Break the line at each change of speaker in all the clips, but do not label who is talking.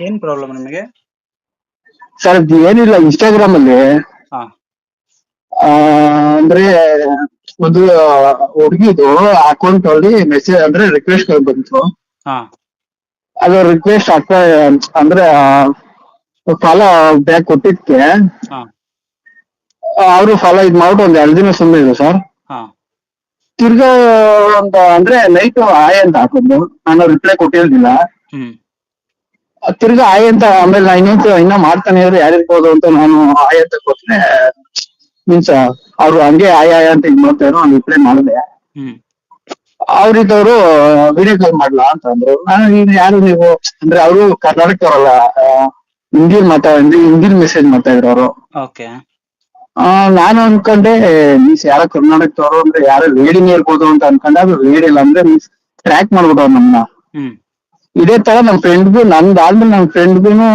ಏನ್ ಪ್ರಾಬ್ಲಮ್ ನಿಮಗೆ?
ಸರ್ ಅದು ಏನಿಲ್ಲ ಇನ್ಸ್ಟಾಗ್ರಾಮ್ ಅಲ್ಲಿ.
ಹಾ.
ಆ, ಅಂದ್ರೆ ಒಂದು ಹುಡುಗಿದು ಅಕೌಂಟ್ ಅಲ್ಲಿ ಮೆಸೇಜ್ ಅಂದ್ರೆ ರಿಕ್ವೆಸ್ಟ್ ಬಂತು.
ಹಾ.
ಅದು ರಿಕ್ವೆಸ್ಟ್ ಆಗ್ತಾ ಅಂದ್ರೆ ಫಾಲೋ ಬ್ಯಾಕ್ ಕೊಟ್ಟಿದ್ಕೆ.
ಹಾ.
ಅವರು ಫಾಲೋ ಇದ್ ಮಾಡ್ಬಿಟ್ಟು ಒಂದ್ ಎರಡು ದಿನ ಸುಮ್ಮನೆ ಇದೆ ಸರ್.
ಹಾ.
ತಿರ್ಗಾ ಒಂದು ಅಂದ್ರೆ ನೈಟ್ ಆಯ್ ಅಂತ ಹಾಕಿದ್ರು ನಾನು ರಿಪ್ಲೈ ಕೊಟ್ಟಿರ್ಲಿಲ್ಲ.
ಹ್ಮ್.
ತಿರ್ಗಾ ಆಯ್ ಅಂತ ಆಮೇಲೆ ನಾ ಇನ್ನೊಂದು ಇನ್ನ ಮಾಡ್ತಾನೆ ಇದ್ರೆ ಯಾರಿರ್ಬೋದು ಅಂತ ನಾನು ಆಯ್ ಅಂತ ಗೊತ್ತೇ. ಮೀನ್ಸ್ ಅವ್ರು ಹಂಗೆ ಆಯ್ ಆಯ್ ಅಂತ ಹಿಂಗ್ ಮಾಡ್ತಾರೋ ಇದ್ರು ನಾನು ರಿಪ್ಲೈ ಮಾಡಿದೆ.
ಹ್ಮ್.
ಅವ್ರಿದ್ದವರು ವಿಡಿಯೋ ಕಾಲ್ ಮಾಡ್ಲಾ ಅಂತ ಅಂದ್ರು. ನಾನು ಈಗ ಯಾರು ನೀವು ಅಂದ್ರೆ ಅವರು ಕರ್ನಾಟಕದವರಲ್ಲ ಹಿಂದಿ ಮಾತಾ ಹಿಂದಿ ಮೆಸೇಜ್ ಮಾಡ್ತಾ ಇದ್ರು ಅವರು.
ಓಕೆ.
ನಾನು ಅನ್ಕೊಂಡೆ ಮೀನ್ಸ್ ಯಾರ ಕರ್ನಾಟಕದವರು ಅಂದ್ರೆ ಯಾರೋ ಲೇಡಿನೇ ಇರ್ಬೋದು ಅಂತ ಅನ್ಕೊಂಡೆ ಅದು ಲೇಡಿ ಇಲ್ಲ ಅಂದ್ರೆ ಮೀನ್ಸ್ ಟ್ರ್ಯಾಕ್ ಮಾಡ್ಬೋದು ಅವ್ರು ನಮ್ಮನ್ನ
ಹ್ಮ್.
ಇದೇ ತರ ನಮ್ ಫ್ರೆಂಡ್ಗೂ ನಂದ್ ಆದ್ಮೇಲೆ ನಮ್ ಫ್ರೆಂಡ್ಗುನು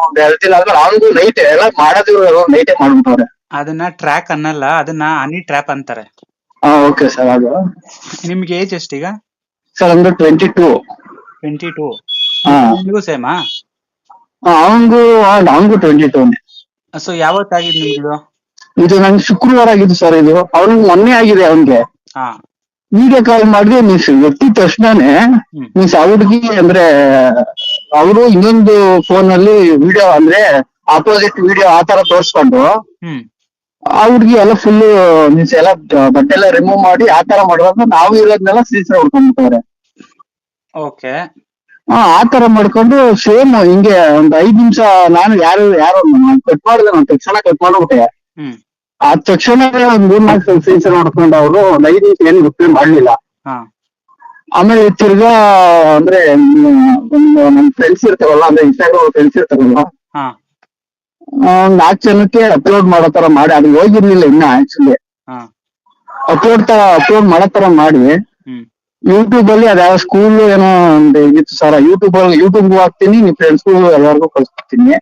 ಒಂದ್ ಎರಡ್ ದಿನ ಆದ್ಮೇಲೆ ಅವ್ನಿಗೂ ನೈಟ್ ಎಲ್ಲ ಮಾಡೋದು ನೈಟ್ ಮಾಡ್ಬಿಟ್ಟವ್ರೆ.
ಅದನ್ನ ಟ್ರ್ಯಾಕ್ ಅನ್ನಲ್ಲ ಅದನ್ನ ಹನಿ ಟ್ರ್ಯಾಪ್ ಅಂತಾರೆ.
ಹಾ ಓಕೆ ಸರ್ ಅದು.
ನಿಮ್ಗೆ ಏಜ್ ಎಷ್ಟೀಗ
ಸರ್ ಅಂದ್ರೆ ಟ್ವೆಂಟಿ ಟೂ
ಟ್ವೆಂಟಿ ಟೂ
ಹಾ.
ನಿಮಗೂ ಸೇಮಾ
ಅವನ್ಗೂ ಅವನ್ಗೂ ಟ್ವೆಂಟಿ ಟೂ
ಸೊ ಯಾವತ್ತಾಗಿದ್ ನಿಮ್ದು?
ಇದು ನಂಗೆ ಶುಕ್ರವಾರ ಆಗಿದ್ದು ಸರ್ ಇದು. ಅವ್ನಿಗೆ ಮೊನ್ನೆ ಆಗಿದೆ ಅವನ್ಗೆ.
ಹಾ.
ವಿಡಿಯೋ ಕಾಲ್ ಮಾಡಿದ್ರೆ ಮೀನ್ಸ್ ಎತ್ತಿದ ತಕ್ಷಣನೇ ಮೀನ್ಸ್ ಆ ಹುಡುಗಿ ಅಂದ್ರೆ ಅವರು ಇನ್ನೊಂದು ಫೋನ್ ಅಲ್ಲಿ ವಿಡಿಯೋ ಅಂದ್ರೆ ಆಪೋಸಿಟ್ ವಿಡಿಯೋ ಆ ತರ ತೋರ್ಸ್ಕೊಂಡು ಆ ಹುಡುಗಿ ಎಲ್ಲ ಫುಲ್ ಮೀನ್ಸ್ ಎಲ್ಲ ಬಟ್ಟೆ ಎಲ್ಲ ರಿಮೂವ್ ಮಾಡಿ ಆ ತರ ಮಾಡುವಾಗ ನಾವು ಇರೋದ್ನೆಲ್ಲ ಸೀಸರ್ ಹೊಡ್ಕೊಂಡ್ಬಿಟ್ಟವ್ರೆ
ಓಕೆ
ಹಾ ಆ ತರ ಮಾಡ್ಕೊಂಡು ಸೇಮ್ ಹಿಂಗೆ ಒಂದ್ ಐದ್ ನಿಮಿಷ ನಾನು ಯಾರು ಯಾರು ಕಟ್ ಮಾಡಿದೆ ನಾನು ತಕ್ಷಣ ಕಟ್ ಮಾಡ್ಬಿಟ್ಟೆ. ಆ ತಕ್ಷಣ ಒಂದ್ ಮೂರ್ ನಾಲ್ಕು ಸೀಸರ್ ಹೊಡ್ಕೊಂಡು ಅವರು ಲೈನ್ ಏನ್ ರಿಪ್ಲೈ ಮಾಡ್ಲಿಲ್ಲ.
ಹಾ.
ಆಮೇಲೆ ತಿರ್ಗಾ ಅಂದ್ರೆ ಒಂದು ನಮ್ ಫ್ರೆಂಡ್ಸ್ ಇರ್ತಾವಲ್ಲ ಅಂದ್ರೆ ಇನ್ಸ್ಟಾಗ್ರಾಮ್ ಫ್ರೆಂಡ್ಸ್ ಇರ್ತಾರಲ್ಲ
ಹಾ.
ಒಂದ್ ನಾಲ್ಕು ಜನಕ್ಕೆ ಅಪ್ಲೋಡ್ ಮಾಡೋ ತರ ಮಾಡಿ ಅದು ಹೋಗಿರ್ಲಿಲ್ಲ ಇನ್ನ ಆಕ್ಚುಲಿ
ಹಾ.
ಅಪ್ಲೋಡ್ ತರ ಅಪ್ಲೋಡ್ ಮಾಡೋ ತರ ಮಾಡಿ
ಹ್ಮ್.
ಯೂಟ್ಯೂಬ್ ಅಲ್ಲಿ ಅದ್ಯಾವ ಸ್ಕೂಲ್ ಏನೋ ಒಂದು ಇತ್ತು ಸರ್ ಯೂಟ್ಯೂಬ್ ಅಲ್ಲಿ ಯೂಟ್ಯೂಬ್ ಹಾಕ್ತೀನಿ ನಿಮ್ ಫ್ರೆಂಡ್ಸ್ಗೂ ಎಲ್ಲರಿಗೂ ಕಳ್ಸ್ಕೊಡ್ತೀನಿ.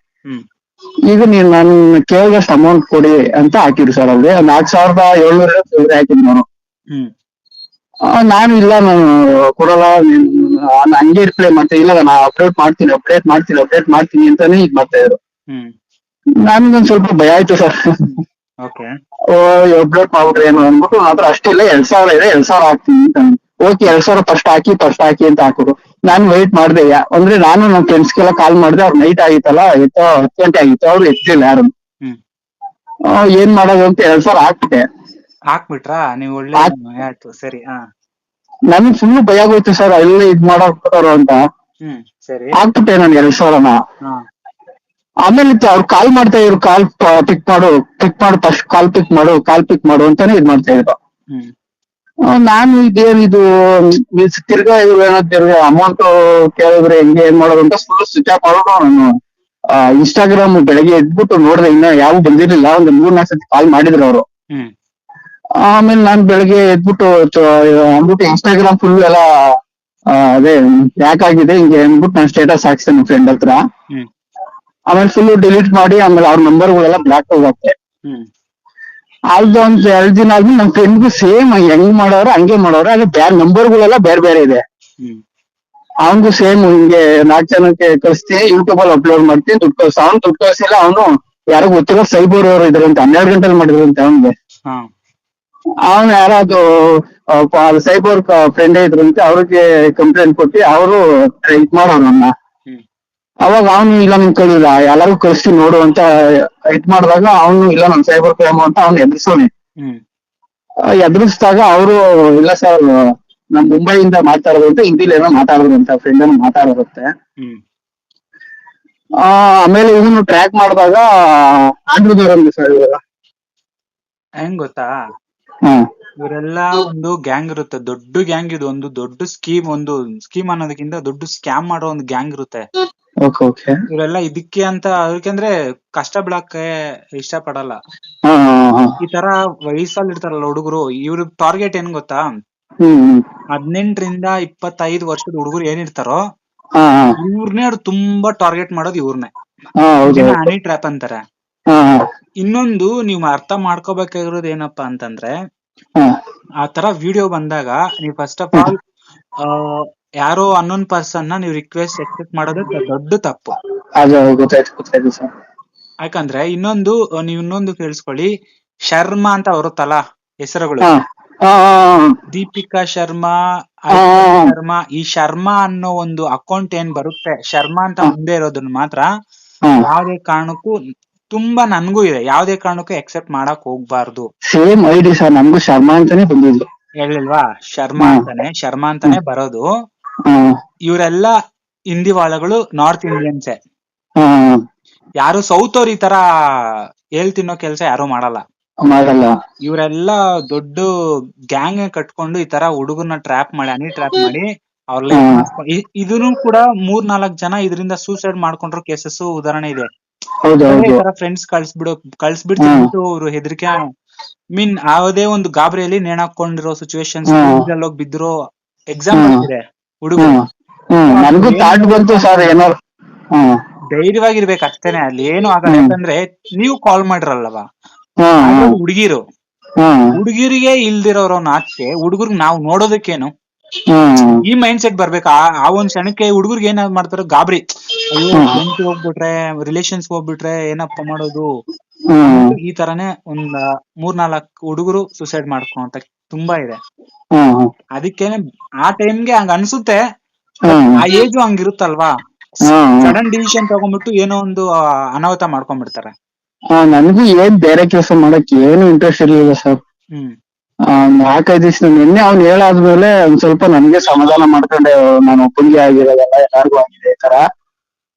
ಈಗ ನೀನ್ ನನ್ ಕೇಳಿದಷ್ಟು ಅಮೌಂಟ್ ಕೊಡಿ ಅಂತ ಹಾಕಿದ್ರು ಸರ್ ಅವ್ರಿಗೆ ನಾಲ್ಕು ಸಾವಿರದ ಏಳ್ನೂರ ಹಾಕಿದ್ ನಾನು.
ಹ್ಮ್.
ಆ, ನಾನು ಇಲ್ಲ ನಾನು ಕೊಡಲ್ಲ ನೀನ್ ನಾನ್ ಹಂಗೆ ರಿಪ್ಲೈ ಮಾಡ್ತೀನಿ ಇಲ್ಲ ನಾನು ಅಪ್ಡೇಟ್ ಮಾಡ್ತೀನಿ ಅಪ್ಡೇಟ್ ಮಾಡ್ತೀನಿ ಅಪ್ಡೇಟ್ ಮಾಡ್ತೀನಿ ಅಂತಾನೆ ಈಗ ಮಾಡ್ತಾ ಇದ್ರು.
ಹ್ಮ್.
ನನ್ಗೊಂದ್ ಸ್ವಲ್ಪ ಭಯ ಆಯ್ತು ಸರ್
ಓಕೆ
ಅಪ್ಡೇಟ್ ಮಾಡ್ಬಿಟ್ರೆ ಏನು ಅಂದ್ಬಿಟ್ಟು ಅಷ್ಟೇ ಅಷ್ಟಿಲ್ಲ ಎರಡ್ ಸಾವಿರ ಇದೆ ಎರಡ್ ಸಾವಿರ ಹಾಕ್ತೀನಿ ಅಂತ ಓಕೆ ಎರಡ್ ಸಾವಿರ ಫಸ್ಟ್ ಹಾಕಿ ಫಸ್ಟ್ ಹಾಕಿ ಅಂತ ಹಾಕಿದ್ರು ನಾನು ವೈಟ್ ಮಾಡಿದೆ ಅಂದ್ರೆ ನಾನು ನಮ್ಮ ಫ್ರೆಂಡ್ಸ್ಗೆಲ್ಲ ಕಾಲ್ ಮಾಡಿದೆ ಅವ್ರು ನೈಟ್ ಆಗಿತ್ತಲ್ಲ ಎತ್ತೋ ಹತ್ತು ಗಂಟೆ ಆಗಿತ್ತು ಅವ್ರು ಎತ್ತಿಲ್ಲ ಯಾರು.
ಹ್ಮ್.
ಏನ್ ಮಾಡೋದು ಅಂತ ಎರಡ್ ಸಾವಿರ ಹಾಕ್ಬಿಟ್ಟೆ.
ಹಾಕ್ಬಿಟ್ರಾ? ನೀವು ಒಳ್ಳೆ
ಹಾಕ್-
ಆಯ್ತು ಸರಿ ಹಾ.
ನನ್ಗೆ ಫುಲ್ ಭಯ ಆಗೋಯ್ತು ಸರ್ ಎಲ್ಲ ಇದ್ ಮಾಡೋರು ಅಂತ.
ಹ್ಮ್ ಸರಿ.
ಹಾಕ್ಬಿಟ್ಟೆ ನಾನು ಎರಡ್ ಸಾವಿರನ.
ಹಾ.
ಆಮೇಲೆ ಇತ್ತು ಅವ್ರು ಕಾಲ್ ಮಾಡ್ತಾ ಇದ್ರು ಕಾಲ್ ಪಿಕ್ ಮಾಡು ಪಿಕ್ ಮಾಡು ಫಸ್ಟ್ ಕಾಲ್ ಪಿಕ್ ಮಾಡು ಕಾಲ್ ಪಿಕ್ ಮಾಡು ಅಂತಾನೆ ಇದ್ ಮಾಡ್ತಾ ಇದ್ರು.
ಹ್ಮ್.
ನಾನು ಇದೇನಿದು ಮೀನ್ಸ್ ತಿರ್ಗಾ ಇದು ಏನೋ ತಿರ್ಗಾ ಅಮೌಂಟ್ ಕೇಳಿದ್ರೆ ಹೆಂಗೆ ಏನ್ ಮಾಡೋದು ಅಂತ ಫುಲ್ ಸ್ವಿಚ್ ಆಫ್ ಮಾಡೋದು ನಾನು. ಇನ್ಸ್ಟಾಗ್ರಾಮ್ ಬೆಳಗ್ಗೆ ಎದ್ಬಿಟ್ಟು ನೋಡಿದೆ ಇನ್ನ ಯಾವ ಬಂದಿರ್ಲಿಲ್ಲ ಒಂದು ಮೂರ್ ನಾಲ್ಕು ಸತಿ ಕಾಲ್ ಮಾಡಿದ್ರು ಅವರು. ಆಮೇಲೆ ನಾನ್ ಬೆಳಗ್ಗೆ ಎದ್ಬಿಟ್ಟು ಅಂದ್ಬಿಟ್ಟು ಇನ್ಸ್ಟಾಗ್ರಾಮ್ ಫುಲ್ ಎಲ್ಲ ಅದೇ ಪ್ಯಾಕ್ ಆಗಿದೆ ಹಿಂಗೆ ಅಂದ್ಬಿಟ್ಟು ನಾನು ಸ್ಟೇಟಸ್ ಹಾಕ್ಸ್ತೇನೆ ಫ್ರೆಂಡ್ ಹತ್ರ. ಆಮೇಲೆ ಫುಲ್ ಡಿಲೀಟ್ ಮಾಡಿ ಆಮೇಲೆ ಅವ್ರ ನಂಬರ್ಗಳೆಲ್ಲ ಬ್ಲಾಕ್ ಹೋಗುತ್ತೆ. ಅದು ಒಂದ್ ಎರಡ್ ದಿನ ಆದ್ಮೇಲೆ ನಮ್ ಫ್ರೆಂಡ್ಗೂ ಸೇಮ್ ಹೆಂಗ್ ಮಾಡೋರು ಹಂಗೆ ಮಾಡೋರು ಅದೇ ಬೇರೆ ನಂಬರ್ಗಳೆಲ್ಲ ಬೇರೆ ಬೇರೆ ಇದೆ. ಅವನ್ಗು ಸೇಮ್ ಹಿಂಗೆ ನಾಲ್ಕು ಜನಕ್ಕೆ ಕಳಿಸ್ತೀನಿ ಯೂಟ್ಯೂಬ್ ಅಲ್ಲಿ ಅಪ್ಲೋಡ್ ಮಾಡ್ತೀನಿ ದುಡ್ಡು ಕಳ್ಸ ಅವ್ನು ದುಡ್ಡು ಕಳ್ಸಿಲ್ಲ ಅವನು ಯಾರಿಗೂ ಗೊತ್ತಿಲ್ಲ ಸೈಬರ್ ಅವರು ಇದ್ರಂತೆ ಹನ್ನೆರಡು ಗಂಟೆಲಿ ಮಾಡಿದ್ರಂತೆ ಅವನ್ಗೆ. ಅವನು ಯಾರೋ ಅದು ಸೈಬರ್ ಫ್ರೆಂಡ್ ಇದ್ರಂತೆ ಅವ್ರಿಗೆ ಕಂಪ್ಲೇಂಟ್ ಕೊಟ್ಟು ಅವರು ಇದ್ ಮಾಡೋರು
ಹ್ಮ್
ಅವಾಗ ಅವನು ಇಲ್ಲ ನಿನ್ ಕಳಿಲ್ಲ ಎಲ್ಲರಿಗೂ ಕಳ್ಸಿ ನೋಡು ಅಂತ ಇದ್ ಮಾಡಿದಾಗ ಅವನು ಇಲ್ಲ ನನ್ ಸೈಬರ್ ಕ್ರೈಮ್ ಅಂತ ಅವ್ನು ಎದುರಿಸೋನೆ. ಎದುರಿಸಿದಾಗ ಅವರು ಇಲ್ಲ ಸರ್ ನಮ್ ಮುಂಬೈಯಿಂದ ಮಾತಾಡೋದು ಅಂತ ಹಿಂದಿಲಿ ಏನೋ ಮಾತಾಡೋದು ಅಂತ ಫ್ರೆಂಡ್ ಏನೋ ಮಾತಾಡೋರುತ್ತೆ ಆ, ಆಮೇಲೆ ಇವನು ಟ್ರ್ಯಾಕ್ ಮಾಡಿದಾಗ ಆಂಧ್ರದವ್ರಂದ್ರೆ ಸರ್ ಇವಾಗ.
ಹೆಂಗ್ ಗೊತ್ತಾ? ಇವರೆಲ್ಲ ಒಂದು ಗ್ಯಾಂಗ್ ಇರುತ್ತೆ ದೊಡ್ಡ ಗ್ಯಾಂಗ್ ಇದು ಒಂದು ದೊಡ್ಡ ಸ್ಕೀಮ್ ಒಂದು ಸ್ಕೀಮ್ ಅನ್ನೋದಕ್ಕಿಂತ ದೊಡ್ಡ ಸ್ಕ್ಯಾಮ್ ಮಾಡೋ ಒಂದು ಗ್ಯಾಂಗ್ ಇರುತ್ತೆ. ಇವರೆಲ್ಲ ಇದಕ್ಕೆ ಅಂತ ಅದಕ್ಕೆಂದ್ರೆ ಕಷ್ಟ ಬಿಡಕ್ಕೆ ಇಷ್ಟ ಪಡಲ್ಲ ಈ ತರ ವಯಸ್ಸಲ್ಲಿ ಇರ್ತಾರಲ್ಲ ಹುಡುಗರು ಇವ್ರ ಟಾರ್ಗೆಟ್ ಏನ್ ಗೊತ್ತಾ? ಹದಿನೆಂಟರಿಂದ ಇಪ್ಪತ್ತೈದು ವರ್ಷದ ಹುಡುಗರು ಏನಿರ್ತಾರೋ ಇವ್ರನ್ನೇ ಅವ್ರು ತುಂಬಾ ಟಾರ್ಗೆಟ್ ಮಾಡೋದು ಇವ್ರನ್ನೇ ಹನಿ ಟ್ರ್ಯಾಪ್ ಅಂತಾರೆ. ಇನ್ನೊಂದು ನೀವು ಅರ್ಥ ಮಾಡ್ಕೋಬೇಕಾಗಿರೋದು ಏನಪ್ಪಾ ಅಂತಂದ್ರೆ ಆ ತರ ವಿಡಿಯೋ ಬಂದಾಗ ನೀವು ಫಸ್ಟ್ ಆಫ್ ಆಲ್ ಯಾರೋ ಅನ್ನೋನ್ ಪರ್ಸನ್ನ ನೀವು ರಿಕ್ವೆಸ್ಟ್ ಎಕ್ಸೆಪ್ಟ್ ಮಾಡೋದು ದೊಡ್ಡ ತಪ್ಪು.
ಅದು ಗೊತ್ತಾಯ್ತು ಗೊತ್ತಾಯ್ತು ಸರ್.
ಯಾಕಂದ್ರೆ ಇನ್ನೊಂದು ನೀವ್ ಇನ್ನೊಂದು ಕೇಳಿಸ್ಕೊಳ್ಳಿ. ಶರ್ಮಾ ಅಂತ ಬರುತ್ತಲ್ಲ ಹೆಸರುಗಳು. ದೀಪಿಕಾ ಶರ್ಮಾ. ಶರ್ಮಾ ಈ ಶರ್ಮಾ ಅನ್ನೋ ಒಂದು ಅಕೌಂಟ್ ಏನ್ ಬರುತ್ತೆ ಶರ್ಮಾ ಅಂತ ಮುಂದೆ ಇರೋದನ್ನ ಮಾತ್ರ ಯಾವುದೇ ಕಾರಣಕ್ಕೂ ತುಂಬಾ ನನ್ಗೂ ಇದೆ. ಯಾವ್ದೇ ಕಾರಣಕ್ಕೂ ಎಕ್ಸೆಪ್ಟ್ ಮಾಡಕ್ ಹೋಗ್ಬಾರ್ದು.
ಸೇಮ್ ಐಡಿ ಸರ್ ನಮ್ಗೂ ಶರ್ಮಾ ಅಂತಾನೆ ಬಂದಿದ್ದು.
ಹೇಳಿಲ್ವಾ? ಶರ್ಮಾ. ಅಂತಾನೆ ಶರ್ಮಾ ಅಂತಾನೆ ಬರೋದು. ಇವರೆಲ್ಲ ಹಿಂದಿ ವಾಳಗಳು ನಾರ್ತ್ ಇಂಡಿಯನ್ಸ್. ಯಾರು ಸೌತ್ ಅವ್ರ ಈ ತರ ಹೇಳ್ ತಿನ್ನೋ ಕೆಲ್ಸ ಯಾರು ಮಾಡಲ್ಲ.
ಮಾಡಲ್ಲ.
ಇವರೆಲ್ಲ ದೊಡ್ಡ ಗ್ಯಾಂಗ್ ಕಟ್ಕೊಂಡು ಈ ತರ ಹುಡುಗನ ಟ್ರ್ಯಾಪ್ ಮಾಡಿ ಅನಿ ಟ್ರ್ಯಾಪ್ ಮಾಡಿ ಅವ್ರ. ಇದನ್ನು ಕೂಡ ಮೂರ್ ನಾಲ್ಕ್ ಜನ ಇದರಿಂದ ಸೂಸೈಡ್ ಮಾಡ್ಕೊಂಡ್ರು ಕೇಸಸ್ ಉದಾಹರಣೆ ಇದೆ. ಫ್ರೆಂಡ್ಸ್ ಕಳ್ಸ್ಬಿಡು ಕಳ್ಸ್ಬಿಡ್ತಿಬಿಟ್ಟು ಅವ್ರು ಹೆದರಿಕೆ ಮೀನ್ ಯಾವುದೇ ಒಂದು ಗಾಬರಿಯಲ್ಲಿ ನೇಣಾಕೊಂಡಿರೋ ಸಿಚುವೇಶನ್ಸ್. ಹೋಗಿ ಬಿದ್ದಿರೋ ಎಕ್ಸಾಮ್
ಮಾಡಿದ್ರೆ
ಇದೆ. ಹುಡುಗರು.
ಹ್ಮ್ ಹ್ಮ್ ನನ್ಗೂ ಥಾಟ್ ಬಂತು ಸರ್ ಏನಾರು ಹ್ಮ್.
ಧೈರ್ಯವಾಗಿರ್ಬೇಕು ಅಷ್ಟೇನೆ ಅಲ್ಲಿ ಏನು ಆಗಲ್ಲ
ಅಂತಂದ್ರೆ
ಯಾಕಂದ್ರೆ ನೀವು ಕಾಲ್ ಮಾಡಿರಲ್ವಾ
ಹ್ಮ್ ಹ್ಮ್.
ಹುಡುಗಿರು.
ಹ್ಮ್.
ಹುಡುಗಿರಿಗೆ ಇಲ್ದಿರೋರು ನಾಚಿಕೆ ಹುಡುಗರ್ಗ್ ನಾವು ನೋಡೋದಕ್ಕೇನು?
ಹ್ಮ್
ಈ ಮೈಂಡ್ ಸೆಟ್ ಬರ್ಬೇಕು ಆ ಆ ಒಂದ್ ಕ್ಷಣಕ್ಕೆ ಹುಡುಗರ್ಗೆ ಏನ್ ಮಾಡ್ತಾರೆ? ಗಾಬರಿ. ಅಯ್ಯೋ
ಹ್ಮ್.
ಫ್ರೆಂಡ್ಸ್ ಹೋಗ್ಬಿಟ್ರೆ ರಿಲೇಷನ್ಸ್ ಹೋಗ್ಬಿಟ್ರೆ ಏನಪ್ಪ ಮಾಡೋದು?
ಹ್ಮ್.
ಈ ತರಾನೇ ಒಂದ್ ಮೂರ್ ನಾಲ್ಕ್ ಹುಡುಗರು ಸುಸೈಡ್ ಮಾಡ್ಕೊಂತ ತುಂಬಾ ಇದೆ. ಅದಕ್ಕೇನೆ ಆ ಟೈಮ್ಗೆ ಹಂಗ ಅನ್ಸುತ್ತೆ ಆ ಏಜು ಹಂಗಿರುತ್ತಲ್ವಾ ಸಡನ್ ಡಿಸಿಷನ್ ತಗೊಂಡ್ಬಿಟ್ಟು ಏನೋ ಒಂದು ಅನಾಹುತ ಮಾಡ್ಕೊಂಡ್ಬಿಡ್ತಾರೆ.
ಹಾ ನನಗೂ ಏನ್ ಬೇರೆ ಕೆಲಸ ಮಾಡಕ್ ಏನು ಇಂಟ್ರೆಸ್ಟ್ ಇರ್ಲಿಲ್ಲ ಸರ್ ನಾಲ್ಕೈದು ದಿವಸ ನಿನ್ನೆ ಅವ್ನು ಹೇಳಾದ್ಮೇಲೆ ಒಂದ್ ಸ್ವಲ್ಪ ನನ್ಗೆ ಸಮಾಧಾನ ಮಾಡ್ಕೊಂಡೆ ನಾನು ಒಪ್ಪಿಗೆ ಆಗಿರೋದಲ್ಲ ಎಲ್ಲಾರ್ಗು ಆಗಿದೆ ಈ ತರ.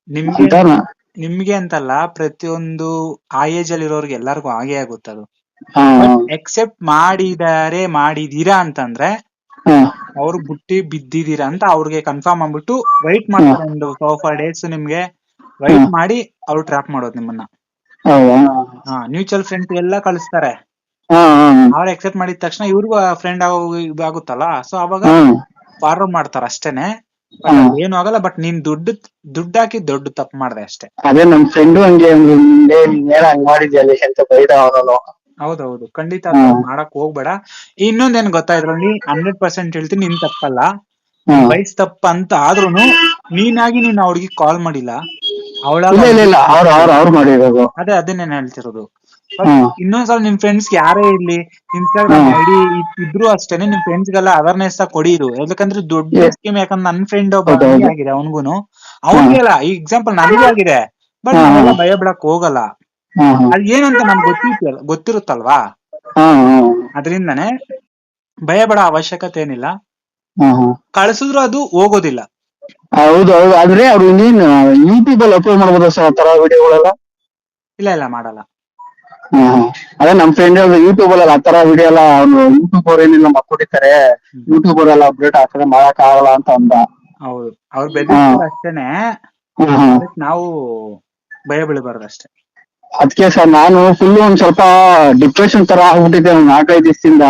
ನಿಮ್ಗೆ ನಿಮ್ಗೆ ಅಂತಲ್ಲ ಪ್ರತಿಯೊಂದು ಆ ಏಜ್ ಅಲ್ಲಿ ಇರೋರ್ಗೆ ಎಲ್ಲಾರ್ಗು ಆಗೇ ಆಗುತ್ತೆ ಅದು. ಎಕ್ಸೆಪ್ಟ್ ಮಾಡಿದಾರೆ ಮಾಡಿದೀರಾ ಅಂತಂದ್ರೆ ಅವ್ರು ಬುಟ್ಟಿ ಬಿದ್ದಿದೀರಾ ಅಂತ ಅವ್ರಿಗೆ ಕನ್ಫರ್ಮ್ ಆಗ್ಬಿಟ್ಟು ವೈಟ್ ಮಾಡ್ತಾರೆ ಒಂದು ಫೋರ್ ಫೈವ್ ಡೇಸ್ ನಿಮ್ಗೆ ವೈಟ್ ಮಾಡಿ ಅವ್ರು ಟ್ರ್ಯಾಪ್ ಮಾಡೋದು ನಿಮ್ಮನ್ನ. ಹಾ ಮ್ಯೂಚುವಲ್ ಫ್ರೆಂಡ್ಸ್ ಎಲ್ಲ ಕಳಿಸ್ತಾರೆ. ಅವ್ರು ಎಕ್ಸೆಪ್ಟ್ ಮಾಡಿದ ತಕ್ಷಣ ಇವ್ರಿಗೂ ಫ್ರೆಂಡ್ ಆಗುತ್ತಲ್ಲ ಸೊ ಅವಾಗ ಫಾರ್ವರ್ಡ್ ಮಾಡ್ತಾರ ಅಷ್ಟೇನೆ. ಏನು ಆಗಲ್ಲ ಬಟ್ ನೀನ್ ದುಡ್ಡು ದುಡ್ಡು ಹಾಕಿ ದೊಡ್ಡ ತಪ್ಪು ಮಾಡ್ದೆ ಅಷ್ಟೇ.
ಅದೇ ನಮ್ ಫ್ರೆಂಡ್ ಹಂಗೆ ಮಾಡಿದ್ಯಾ ಅಂತ ಬೈದ ಅವನು
ಹೌದೌದು. ಖಂಡಿತ. ಅದ್ ಮಾಡಕ್ ಹೋಗ್ಬೇಡ. ಇನ್ನೊಂದೇನ್ ಗೊತ್ತಾ ಇದ್ರಲ್ಲಿ? ಹಂಡ್ರೆಡ್ ಪರ್ಸೆಂಟ್ ಹೇಳ್ತೀನಿ ನಿನ್ ತಪ್ಪಲ್ಲ. ವಯಸ್ ತಪ್ಪ ಅಂತ ಆದ್ರೂನು ನೀನಾಗಿ ನೀನ್ ಅವ್ರಿಗೆ ಕಾಲ್ ಮಾಡಿಲ್ಲ. ಅವಳ
ಇಲ್ಲ ಇಲ್ಲ ಇಲ್ಲ. ಅವ್ರು ಅವ್ರು ಅವ್ರು ಮಾಡಿರೋದು.
ಅದೇ ಅದನ್ನೇ ಹೇಳ್ತಿರೋದು. ಇನ್ನೊಂದ್ಸಲ ನಿಮ್ ಫ್ರೆಂಡ್ಸ್ ಯಾರೇ ಇರ್ಲಿ ಇನ್ಸ್ಟಾಗ್ರಾಮ್. ಐಡಿ ಇದ್ರು ಅಷ್ಟೇನೆ ನಿಮ್ ಫ್ರೆಂಡ್ಸ್ ಗೆಲ್ಲ ಅವೇರ್ನೆಸ್ ಕೊಡಿರು ಯಾಕಂದ್ರೆ ದೊಡ್ಡ. ಸ್ಕೀಮ್ ಯಾಕಂದ್ರೆ ನನ್ ಫ್ರೆಂಡ್ ಒಬ್ಬ
ಹೌದು,
ಹಂಗೆ
ಹೌದು.
ಆಗಿದೆ ಅವನ್ಗುನು. ಅವ್ನಿಗೆಲ್ಲ ಈ ಎಕ್ಸಾಂಪಲ್ ನನಗೆ ಆಗಿದೆ. ಬಟ್. ನಾವೆಲ್ಲ ಭಯ ಬಿಡಕ್ ಹೋಗಲ್ಲ. ಅದ್ ಏನಂತ ನಮ್ಗೆ ಗೊತ್ತಿರ್ತಲ್ಲ ಗೊತ್ತಿರುತ್ತಲ್ವಾ? ಅದರಿಂದನೇ ಭಯ ಬಿಡೋ ಅವಶ್ಯಕತೆ ಏನಿಲ್ಲ. ಕಳಿಸಿದ್ರು ಅದು ಹೋಗೋದಿಲ್ಲ.
ಹೌದು ಹೌದು. ಆದ್ರೆ ಅವ್ರು ಇನ್ನೇನ್ ಯೂಟ್ಯೂಬ್ ಅಲ್ಲಿ ಅಪ್ಲೋಡ್ ಮಾಡ್ಬೋದಾ ಸರ್ ಆ ತರ ವಿಡಿಯೋಗಳೆಲ್ಲ
ಇಲ್ಲ ಇಲ್ಲ ಮಾಡಲ್ಲ.
ಅದೇ ನಮ್ ಫ್ರೆಂಡ್ ಯೂಟ್ಯೂಬ್ ಅಲ್ಲಿ ಆತರ ತರ ವಿಡಿಯೋ ಎಲ್ಲ ಅವ್ರು ಯೂಟ್ಯೂಬ್ ಅವ್ರ ಏನಿಲ್ಲ ಮಕ್ಕೊಟ್ಟಿರ್ತಾರೆ ಯೂಟ್ಯೂಬ್ ಅವರೆಲ್ಲ ಅಪ್ಡೇಟ್ ಆಗ್ತದೆ ಮಾಡಕ್ ಆಗಲ್ಲ ಅಂತ ಅಂದ.
ಹೌದು. ಅವ್ರ ಬೆನಿಫಿಟ್ ಅಷ್ಟೇನೆ. ನಾವು ಭಯ ಬೀಳಬಾರ್ದು ಅಷ್ಟೇ.
ಅದಕ್ಕೆ ಸರ್ ನಾನು ಫುಲ್ ಒಂದ್ ಸ್ವಲ್ಪ ಡಿಪ್ರೆಷನ್ ತರ ಆಗ್ಬಿಟ್ಟಿದ್ದೆ ಒಂದ್ ನಾಲ್ಕೈದು ದಿವಸದಿಂದ.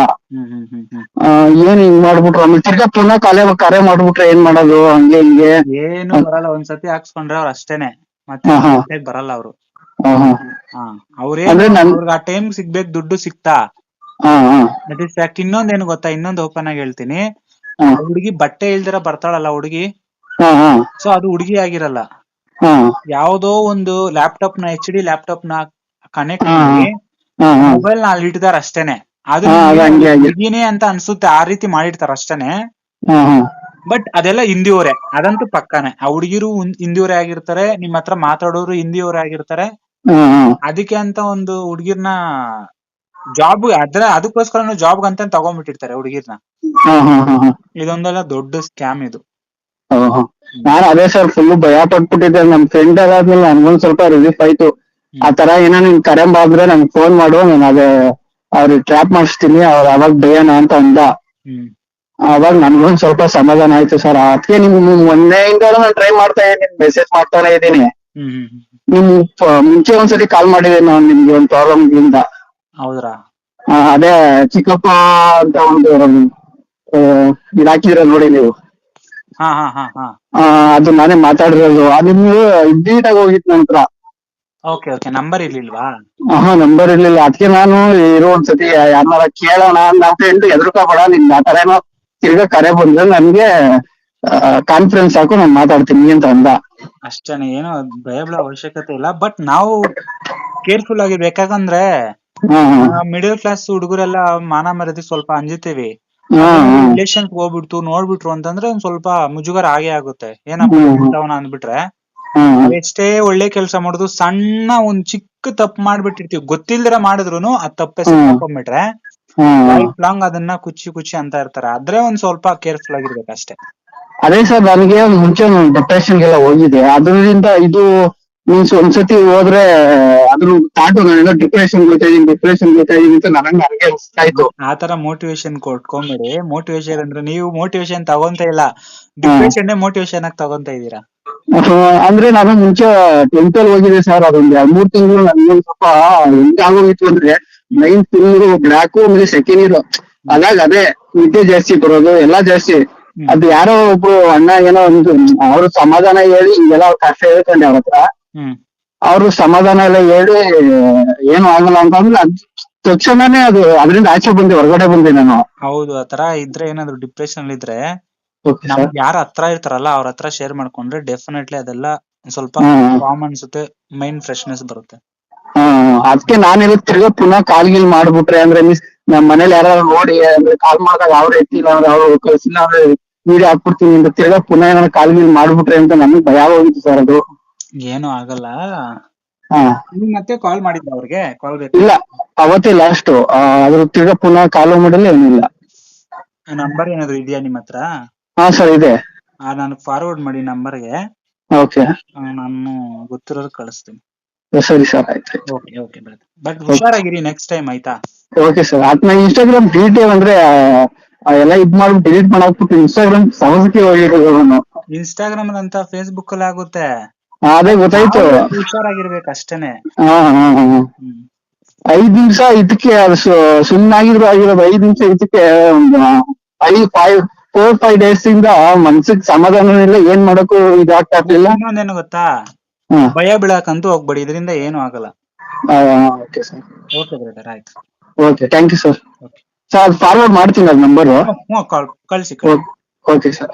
ಏನ್ ಹಿಂಗ್ ಮಾಡ್ಬಿಟ್ರು? ಆಮೇಲೆ ತಿರ್ಗಾ ಪುನಃ ಕಲೆ ಕರೆ ಮಾಡ್ಬಿಟ್ರೆ ಏನ್ ಮಾಡೋದು? ಹಂಗೆ ಹಿಂಗೆ.
ಏನು ಬರಲ್ಲ ಒಂದ್ಸತಿ ಹಾಕ್ಸ್ಕೊಂಡ್ರೆ ಅವ್ರು ಅಷ್ಟೇನೆ. ಮತ್ತೆ
ಹಾ, ಹಾ.
ಮತ್ತೆ ಬರಲ್ಲ ಅವ್ರು.
ಹಾ ಅಂದ್ರೆ ನನ್-
ಅವ್ರಿಗೆ ಆ ಟೈಮ್ ಸಿಗ್ಬೇಕು ದುಡ್ಡು ಸಿಕ್ತಾ
ಹಾ ಹಾ.
ದಟ್ ಇಸ್ ಫ್ಯಾಕ್ಟ್ ಇನ್ನೊಂದೇನು ಗೊತ್ತಾ? ಇನ್ನೊಂದು ಓಪನ್ ಆಗಿ ಹೇಳ್ತೀನಿ.
ಹಾ.
ಹುಡುಗಿ ಬಟ್ಟೆ ಇಲ್ದಿರ ಬರ್ತಾಳಲ್ಲ ಹುಡುಗಿ?
ಹಾ ಹಾ.
ಸೊ ಅದು ಹುಡುಗಿ ಆಗಿರಲ್ಲ. ಯಾವ್ದೋ ಒಂದು ಲ್ಯಾಪ್ಟಾಪ್ನ ಎಚ್ ಡಿ ಲ್ಯಾಪ್ಟಾಪ್ನ ಕನೆಕ್ಟ್ ಮಾಡಿ ಮೊಬೈಲ್ನ ಅಲ್ಲಿ ಇಟ್ಟಿದಾರ ಅಷ್ಟೇನೆ. ಅದು. ಹುಡುಗಿನೇ ಅಂತ ಅನ್ಸುತ್ತೆ ಆ ರೀತಿ ಮಾಡಿರ್ತಾರ ಅಷ್ಟೇನೆ. ಬಟ್ ಅದೆಲ್ಲ ಹಿಂದಿಯವರೇ ಅದಂತೂ ಪಕ್ಕಾನೆ. ಆ ಹುಡುಗಿರು ಹಿಂದಿಯವರೇ ಆಗಿರ್ತಾರೆ ನಿಮ್ ಹತ್ರ ಮಾತಾಡೋರು ಹಿಂದಿಯವರೇ ಆಗಿರ್ತಾರೆ. ಅದಕ್ಕೆ ಅಂತ ಒಂದು ಹುಡುಗಿರ್ನ ಜಾಬ್ ಅದ್ರ ಅದಕ್ಕೋಸ್ಕರ ಜಾಬ್ ಅಂತ ತಗೊಂಡ್ಬಿಟ್ಟಿರ್ತಾರೆ ಹುಡುಗಿರ್ನ. ಇದೊಂದೆಲ್ಲ ದೊಡ್ಡ ಸ್ಕ್ಯಾಮ್ ಇದು.
ನಾನು ಅದೇ ಸರ್ ಫುಲ್ ಭಯ ಪಟ್ಬಿಟ್ಟಿದ್ದೆ ನಮ್ ಫ್ರೆಂಡ್ ಅದಾದ್ಮೇಲೆ ನನ್ಗೊಂದ್ ಸ್ವಲ್ಪ ರಿಲೀಫ್ ಆಯ್ತು. ಆ ತರ ಏನೋ ನಿನ್ ಕರೆ ಬಾದ್ರೆ ನಂಗೆ ಫೋನ್ ಮಾಡು ನಾನು ಅದೇ ಅವ್ರಿಗೆ ಟ್ರ್ಯಾಪ್ ಮಾಡಿಸ್ತೀನಿ ಅವ್ರ ಅವಾಗ ಭಯನ ಅಂತ ಅಂದ. ಅವಾಗ ನನ್ಗೊಂದ್ ಸ್ವಲ್ಪ ಸಮಾಧಾನ ಆಯ್ತು ಸರ್ ಅದಕ್ಕೆ ನಿಮ್ ಇಂದ ನಾನು ಟ್ರೈ ಮಾಡ್ತಾ ಇದ್ದೀನಿ ಮೆಸೇಜ್ ಮಾಡ್ತಾನೆ ಇದ್ದೀನಿ. ನಿಮ್ ಮುಂಚೆ ಒಂದ್ಸತಿ ಕಾಲ್ ಮಾಡಿದೆ ನಾನು ನಿಮ್ಗೆ ಒಂದು ಪ್ರಾಬ್ಲಮ್ ಇಂದ.
ಹೌದ್ರಾ?
ಅದೇ ಚಿಕ್ಕಪ್ಪ ಅಂತ ಒಂದು ಇದಾಕಿದ್ರ ಇದ್ ನೋಡಿ ನೀವು. ಅದು ನಾನೇ ಮಾತಾಡಿರೋದು. ಅದು ನಿಮ್ಗೆ ಆಗಿ ಹೋಗಿತ್ತು ನಂತರ. ಹತ್ರ
ಓಕೆ ಓಕೆ ನಂಬರ್ ಇರ್ಲಿಲ್ವಾ?
ಹಾ ನಂಬರ್ ಇರ್ಲಿಲ್ಲ. ಅದಕ್ಕೆ ನಾನು ಇರೋ ಒಂದ್ಸತಿ ಯಾರನ್ನಾರ ಕೇಳೋಣ ನಮ್ಮ ಫ್ರೆಂಡ್ ಎದುರ್ಕೋಬೇಡ ನಿನ್ ಆ ತರ ಏನೋ ತಿರ್ಗಾ ಕರೆ ಬಂದ್ರೆ ನನ್ಗೆ ಕಾನ್ಫರೆನ್ಸ್ ಹಾಕು ನಾನು ಮಾತಾಡ್ತೀನಿ ಅಂತ ಅಂದ.
ಅಷ್ಟೇನೆ ಏನೋ ಭಯ ಬೀಳೋ ಅವಶ್ಯಕತೆ ಇಲ್ಲ. ಬಟ್ ನಾವು ಕೇರ್ಫುಲ್ ಆಗಿ ಬೇಕಾಗಂದ್ರೆ
ಹಾ
ಮಿಡಲ್ ಕ್ಲಾಸ್ ಹುಡುಗರೆಲ್ಲ ಮಾನ ಮರ್ಯಾದೆ ಸ್ವಲ್ಪ ಅಂಜುತ್ತೀವಿ.
ಹಾ ಹಾ
ರಿಲೇಷನ್ ಹೋಗ್ಬಿಡ್ತು ನೋಡ್ಬಿಟ್ರು ಅಂತಂದ್ರೆ ಒಂದ್ ಸ್ವಲ್ಪ ಮುಜುಗರ ಆಗೇ ಆಗುತ್ತೆ. ಏನಪ್ಪ. ಇಂಥವ್ನ ಅಂದ್ಬಿಟ್ರೆ ಎಷ್ಟೇ ಒಳ್ಳೆ ಕೆಲಸ ಮಾಡುದು ಸಣ್ಣ ಒಂದ್ ಚಿಕ್ಕ ತಪ್ಪು ಮಾಡ್ಬಿಟ್ಟಿರ್ತೀವಿ. ಗೊತ್ತಿಲ್ದಿರ ಮಾಡಿದ್ರು ಆ ತಪ್ಪೆ
ಹಾ
ಲೈಫ್ ಲಾಂಗ್ ಅದನ್ನ ಕುಚ್ಚಿ ಕುಚ್ಚಿ ಅಂತ ಇರ್ತಾರೆ. ಆದ್ರೆ ಒಂದ್ ಸ್ವಲ್ಪ ಕೇರ್ಫುಲ್ ಆಗಿರ್ಬೇಕು ಅಷ್ಟೇ
ಅದೇ ಸರ್ ನನಗೆ ಮುಂಚೆ ಡಿಪ್ರೆಷನ್ ಗೆಲ್ಲ ಹೋಗಿದೆ. ಅದರಿಂದ ಇದು ಮೀನ್ಸ್ ಒಂದ್ಸತಿ ಹೋದ್ರೆ ಅದ್ರ ತಾಟು ನಾನೆಲ್ಲ ಡಿಪ್ರೆಷನ್ ಗೊತ್ತಾಯಿದೀನಿ ಡಿಪ್ರೆಷನ್ ಗೊತ್ತಾಯಿದೀನಿ ಅಂತ ನನಗೆ ನನಗೆ ಅನಿಸ್ತಾ ಇತ್ತು.
ಆತರ ಮೋಟಿವೇಶನ್ ಕೊಟ್ಕೊಂಬೇಡಿ. ಮೋಟಿವೇಶನ್ ಅಂದ್ರೆ ನೀವು ಮೋಟಿವೇಶನ್ ತಗೊಂತ ಇಲ್ಲ. ಡಿಪ್ರೆಷನ್ ಮೋಟಿವೇಶನ್ ಆಗಿ ತಗೊಂತ ಇದೀರಾ
ಅಂದ್ರೆ ನಾನು ಮುಂಚೆ ಟೆಂತ್ ಅಲ್ಲಿ ಹೋಗಿದೆ ಸರ್ ಅದೊಂದು ಎರಡ್ ಮೂರ್ ತಿಂಗಳು ನನ್ಗೆ ಸ್ವಲ್ಪ ಹೆಂಗ್ ಆಗೋಗಿತ್ತು ಅಂದ್ರೆ ಮೈನ್ ತಿಂಗಳು ಬ್ಲಾಕ್ ಆಮೇಲೆ ಸೆಕೆಂಡ್ ಇಯರ್ ಅದಾಗ ಅದೇ ನಿದ್ದೆ ಜಾಸ್ತಿ ಬರೋದು ಎಲ್ಲಾ ಜಾಸ್ತಿ. ಅದು ಯಾರೋ ಒಬ್ರು ಅಣ್ಣ ಏನೋ ಒಂದು ಅವ್ರ ಸಮಾಧಾನ ಹೇಳಿ ಹಿಂಗೆಲ್ಲ ಅವ್ರ ಕಷ್ಟ ಹೇಳ್ಕೊಂಡೆ ಅವ್ರ ಹತ್ರ. ಅವರು ಸಮಾಧಾನ ಎಲ್ಲ ಹೇಳಿ ಏನು ಆಗಲ್ಲ ಅಂತಂದ್ರೆ ಅದ್ ತಕ್ಷಣನೇ ಅದು ಅದರಿಂದ ಆಚೆ ಬಂದೆ ಹೊರಗಡೆ ಬಂದೆ ನಾನು.
ಹೌದು ಆತರ ಇದ್ರೆ ಏನಾದ್ರು ಡಿಪ್ರೆಷನ್ ಅಲ್ಲಿ ಇದ್ರೆ ನಮ್ಗ್ ಯಾರ ಹತ್ರ ಇರ್ತಾರಲ್ಲ ಅವ್ರ ಹತ್ರ ಶೇರ್ ಮಾಡ್ಕೊಂಡ್ರೆ ಡೆಫಿನೆಟ್ಲಿ ಅದೆಲ್ಲ ಸ್ವಲ್ಪ. ಕಾಮ್ ಅನ್ಸುತ್ತೆ ಮೈಂಡ್ ಫ್ರೆಶ್ನೆಸ್ ಬರುತ್ತೆ.
ಹಾ ಅದಕ್ಕೆ ನಾನೆಲ್ಲ ತಿರ್ಗಾ ಪುನಃ ಕಾಲ್ ಗೀಲ್ ಮಾಡ್ಬಿಟ್ರೆ ಅಂದ್ರೆ ಮೀನ್ಸ್ ನಮ್ ಮನೇಲಿ ಯಾರು ನೋಡಿ ಅಂದ್ರೆ ಕಾಲ್ ಮಾಡಿದಾಗ ಅವ್ರು ಎತ್ತಿಲ್ಲ ಅಂದ್ರೆ ಅವ್ರು ಕಳ್ಸಿಲ್ಲ ಅಂದ್ರೆ ವಿಡಿಯೋ ಹಾಕ್ಬಿಡ್ತೀನಿ ಅಂತ ತಿರ್ಗಾ ಪುನಃ ಏನಾದ್ರು ಕಾಲ್ ಗೀಲ್ ಮಾಡ್ಬಿಟ್ರೆ ಅಂತ ನಮಗೆ ಭಯ ಹೋಗಿತ್ತು ಸರ್ ಅದು.
ಏನು ಆಗಲ್ಲ.
ಹಾ.
ನೀವ್ ಮತ್ತೆ ಕಾಲ್ ಮಾಡಿದ್ದ ಅವ್ರಿಗೆ? ಕಾಲ್ ಬೇಕು?
ಇಲ್ಲ ಅವತ್ತೇ ಲಾಸ್ಟ್ ಅದ್ರ ತಿರ್ಗಾ ಪುನಃ ಕಾಲು ಮಾಡಲ್ಲ ಏನಿಲ್ಲ
ನಂಬರ್ ಏನಾದ್ರು ಇದೆಯಾ ನಿಮ್ ಹತ್ರ?
ಹಾ ಸರ್ ಇದೆ.
ನಾನು ಫಾರ್ವರ್ಡ್ ಮಾಡಿ ನಂಬರ್ಗೆ
ಓಕೆ.
ನಾನು ಗೊತ್ತಿರೋರು ಕಳಿಸ್ತೀನಿ.
ಸರಿ ಸರ್ ಆಯ್ತು
ಓಕೆ ಓಕೆ ಬಟ್ ಹುಷಾರಾಗಿರಿ ನೆಕ್ಸ್ಟ್ ಟೈಮ್ ಆಯ್ತಾ?
Okay sir. ಅದ್ನ ಇನ್ಸ್ಟಾಗ್ರಾಮ್ ಡಿಲೀಟ್ ಅಂದ್ರೆ ಎಲ್ಲ ಇದ್ ಮಾಡ್ಬಿಟ್ಟು ಡಿಲೀಟ್ ಮಾಡಾಕ್ಬಿಟ್ಟು ಇನ್ಸ್ಟಾಗ್ರಾಮ್ ಸಮಸ್ಯೆ ಹೋಗಿರೋದು ನಾನು.
ಇನ್ಸ್ಟಾಗ್ರಾಮ್ ಅಂತ ಫೇಸ್ಬುಕ್ ಅಲ್ಲಿ ಆಗುತ್ತೆ.
ಅದೇ ಗೊತ್ತಾಯ್ತು.
ಹುಷಾರಾಗಿರ್ಬೇಕು ಅಷ್ಟೇನೆ.
ಹಾ ಹಾ ಹಾ ಐದ್ ನಿಮಿಷ ಇದಕ್ಕೆ ಅದು ಸುಮ್ಮನಾಗಿದ್ರು ಆಗಿರೋದು ಐದ್ ನಿಮಿಷ ಇದಕ್ಕೆ ಐದ್ ಫೈವ್ ಫೋರ್ ಫೈವ್ ಡೇಸ್ ಇಂದ ಮನ್ಸಿಗೆ ಸಮಾಧಾನ ಇಲ್ಲ ಏನ್ ಮಾಡಕ್ಕೂ ಇದಾಗ್ತಾ ಇರ್ಲಿಲ್ಲ.
ಇನ್ನೊಂದೇನು ಗೊತ್ತಾ? ಭಯ ಬೀಳಕಂತೂ ಹೋಗ್ಬೇಡಿ ಇದರಿಂದ ಏನು ಆಗಲ್ಲ.
ಓಕೆ ಸರ್
ಓಕೆ ಬ್ರದರ್ ಆಯ್ತು.
Okay thank you sir sir forward ಮಾಡ್ತೀನಿ ಅದು ನಂಬರು
ಹ್ಞೂ ಕಳ್ಸಿ ಕಳ್ಸಿ.
Okay sir